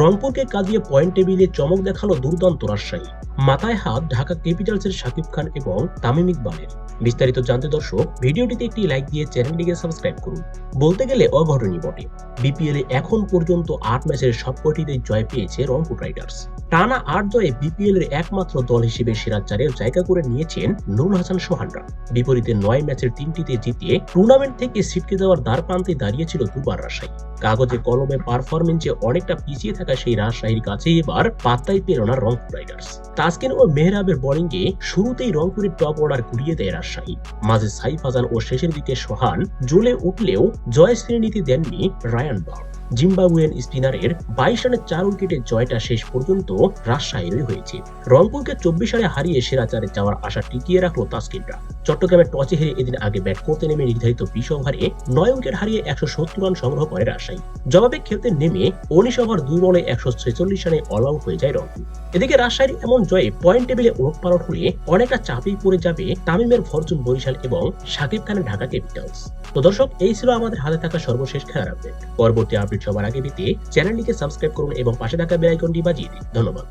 রংপুরকে কাঁদিয়ে পয়েন্ট টেবিলে চমক দেখাল দুর্দান্ত রাজশাহী। মাথায় হাত ঢাকা ক্যাপিটালসের শাকিব খান এবং তামিম ইকবালের। বিস্তারিত জানতে দর্শক, ভিডিওটিতে একটি লাইক দিয়ে চ্যানেলটিকে সাবস্ক্রাইব করুন। বলতে গেলে অঘটনই বটে। বিপিএল এখন পর্যন্ত আট ম্যাচের সবকটিতে জয় পেয়েছে রংপুর রাইডার্স টানা আট জয়ে বিপিএল এর একমাত্র দল হিসেবে সেরা চারের জায়গা করে নিয়েছেন নুরুল হাসান সোহানরা। বিপরীতে নয় ম্যাচের তিনটিতে জিতিয়ে টুর্নামেন্ট থেকে ছিটকে যাওয়ার দ্বার প্রান্তে দাঁড়িয়েছিল দুবার রাজশাহী। কাগজে কলমে পারফরমেন্সে অনেকটা পিছিয়ে থাকা সেই রাজশাহীর কাছে এবার পাত্তাই পেল না রংপুর রাইডার্স। তাসকিন ও মেহরাবের বোলিংয়ে শুরুতেই রংপুরের টপ অর্ডার ঘুরিয়ে দেয় রাজশাহী। মাঝে সাইফ হাসান ও শেষের দিকে সোহান জ্বলে উঠলেও জয় শ্রেণীতে দেননি রায়ান বার্ড জিম্বাবুয়েন স্পিনারের বাইশ রানের চার উইকেটের জয়টা শেষ পর্যন্ত রাজশাহীরই হয়েছে। রংপুরকে চব্বিশ রানে হারিয়ে সেরা চারে যাওয়ার আশা টিকিয়ে রাখল তাস্কিনরা। চট্টগ্রামে টসে হেরে এদিন আগে ব্যাট করতে নেমে নির্ধারিত বিশ ওভারে নয় উইকেট হারিয়ে একশো সত্তর রান সংগ্রহ করে রাজশাহী। জবাবে খেলতে নেমে উনিশ ওভার দুই বলে একশো ছেচল্লিশ রানে অল আউট হয়ে যায় রংপুর। এদিকে রাজশাহীর এমন জয়ে পয়েন্ট টেবিলে ওলট পালট হলে অনেকটা চাপেই পড়ে যাবে তামিমের ফরচুন বরিশাল এবং শাকিব খানের ঢাকা ক্যাপিটালস। তো দর্শক, এই ছিল আমাদের হাতে থাকা সর্বশেষ খেলার আপডেট। পরবর্তী আপডেট সবার আগে পেতে চ্যানেলটিকে সাবস্ক্রাইব করুন এবং পাশে থাকা বেল আইকনটি বাজিয়ে দিন। ধন্যবাদ।